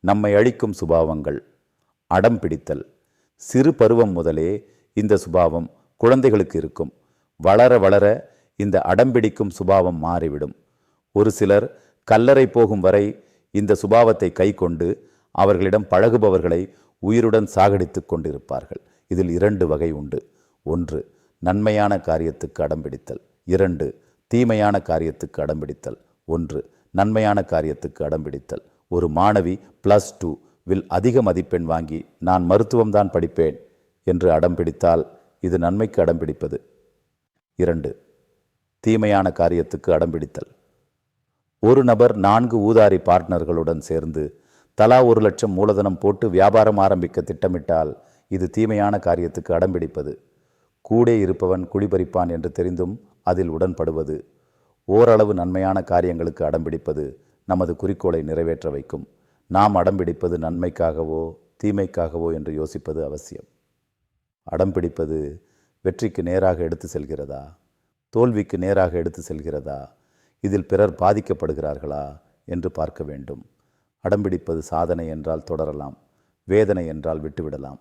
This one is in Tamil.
நம்மை அழிக்கும் சுபாவங்கள். அடம் பிடித்தல். சிறு பருவம் முதலே இந்த சுபாவம் குழந்தைகளுக்கு இருக்கும். வளர வளர இந்த அடம்பிடிக்கும் சுபாவம் மாறிவிடும். ஒரு சிலர் கல்லறை போகும் வரை இந்த சுபாவத்தை கைக்கொண்டு அவர்களிடம் பழகுபவர்களை உயிருடன் சாகடித்துக் கொண்டிருப்பார்கள். இதில் இரண்டு வகை உண்டு. ஒன்று நன்மையான காரியத்துக்கு அடம்பிடித்தல் இரண்டு தீமையான காரியத்துக்கு அடம்பிடித்தல் ஒன்று நன்மையான காரியத்துக்கு அடம்பிடித்தல் ஒரு மாணவி ப்ளஸ் டூ வில் அதிக மதிப்பெண் வாங்கி நான் மருத்துவம்தான் படிப்பேன் என்று அடம்பிடித்தால் இது நன்மைக்கு அடம்பிடிப்பது இரண்டு தீமையான காரியத்துக்கு அடம்பிடித்தல் ஒரு நபர் நான்கு ஊதாரி பார்ட்னர்களுடன் சேர்ந்து தலா ஒரு லட்சம் மூலதனம் போட்டு வியாபாரம் ஆரம்பிக்க திட்டமிட்டால் இது தீமையான காரியத்துக்கு அடம்பிடிப்பது கூடே இருப்பவன் குடிபறிப்பான் என்று தெரிந்தும் அதில் உடன்படுவது. ஓரளவு நன்மையான காரியங்களுக்கு அடம்பிடிப்பது நமது குறிக்கோளை நிறைவேற்ற வைக்கும். நாம் அடம்பிடிப்பது நன்மைக்காகவோ தீமைக்காகவோ என்று யோசிப்பது அவசியம். அடம்பிடிப்பது வெற்றிக்கு நேராக எடுத்து செல்கிறதா? தோல்விக்கு நேராக எடுத்து செல்கிறதா? இதில் பிறர் பாதிக்கப்படுகிறார்களா? என்று பார்க்க வேண்டும். அடம்பிடிப்பது சாதனை என்றால் தொடரலாம். வேதனை என்றால் விட்டுவிடலாம்.